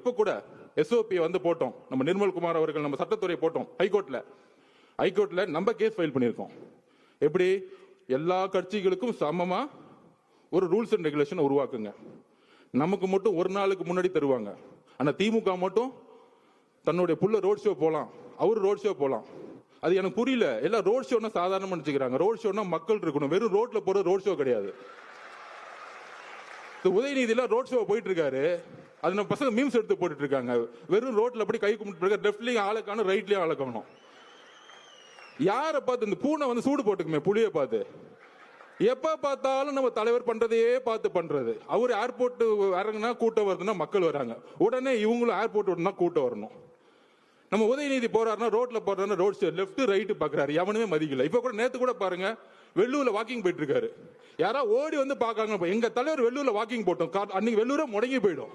இப்ப கூட எஸ்ஓபி வந்து போட்டோம். நம்ம நிர்மல்குமார் அவர்கள் நம்ம சட்டத்துறை போட்டோம். ஹைகோர்ட்ல. ஹைகோர்ட்ல நம்ம கேஸ் ஃபைல் பண்ணியிருக்கோம். எப்படி? எல்லா கட்சிகளுக்கும் சமமா ஒரு ரூல்ஸ் அண்ட் ரெகுலேஷன் உருவாக்குங்க. நமக்கு மட்டும் ஒரு நாளுக்கு முன்னாடி தருவாங்க. ஆனா திமுக மட்டும் தன்னுடைய புள்ள ரோட் ஷோ போலாம். அவர் ரோட் ஷோ போலாம். அது எனக்கு புரியல. எல்லாம் ரோட் ஷோனா சாதாரணமா நினைச்சுக்கிறாங்க. ரோட் ஷோனா மக்கள் இருக்கணும். வெறும் ரோட்ல போற ரோட் ஷோ கிடையாது. இந்த உதயநிதியில ரோட் ஷோ போயிட்டு இருக்காரு. அது நம்ம பசங்க மீம்ஸ் எடுத்து போட்டுட்டு இருக்காங்க வெறும் ரோட்ல அப்படி கை கும்பிட்டு இருக்க லெஃப்ட்லயும் ஆளை காணும் ரைட்லயும் ஆளை காணும். யாரை பார்த்து இந்த பூனை வந்து சூடு போட்டுக்குமே புளிய பார்த்து? எப்ப பார்த்தாலும் நம்ம தலைவர் பண்றதையே பார்த்து பண்றது. அவர் ஏர்போர்ட் இறங்குனா கூட்டம் வருதுன்னா மக்கள் வராங்க. உடனே இவங்களும் ஏர்போர்ட் விட்டுனா கூட்டம் வரணும். நம்ம உதயநிதி போறாருன்னா ரோட்ல போறாருன்னா ரோட் லெஃப்ட் ரைட்டு பாக்குறாரு. எவனுமே மதிக்கல. இப்ப கூட நேத்து கூட பாருங்க வெள்ளூர்ல வாக்கிங் போயிட்டு இருக்காரு யாரா ஓடி வந்து பாக்காங்க எங்க தலைவர் வெள்ளூர்ல வாக்கிங் போட்டோம். அன்னைக்கு வெள்ளூரே முடங்கி போயிடும்.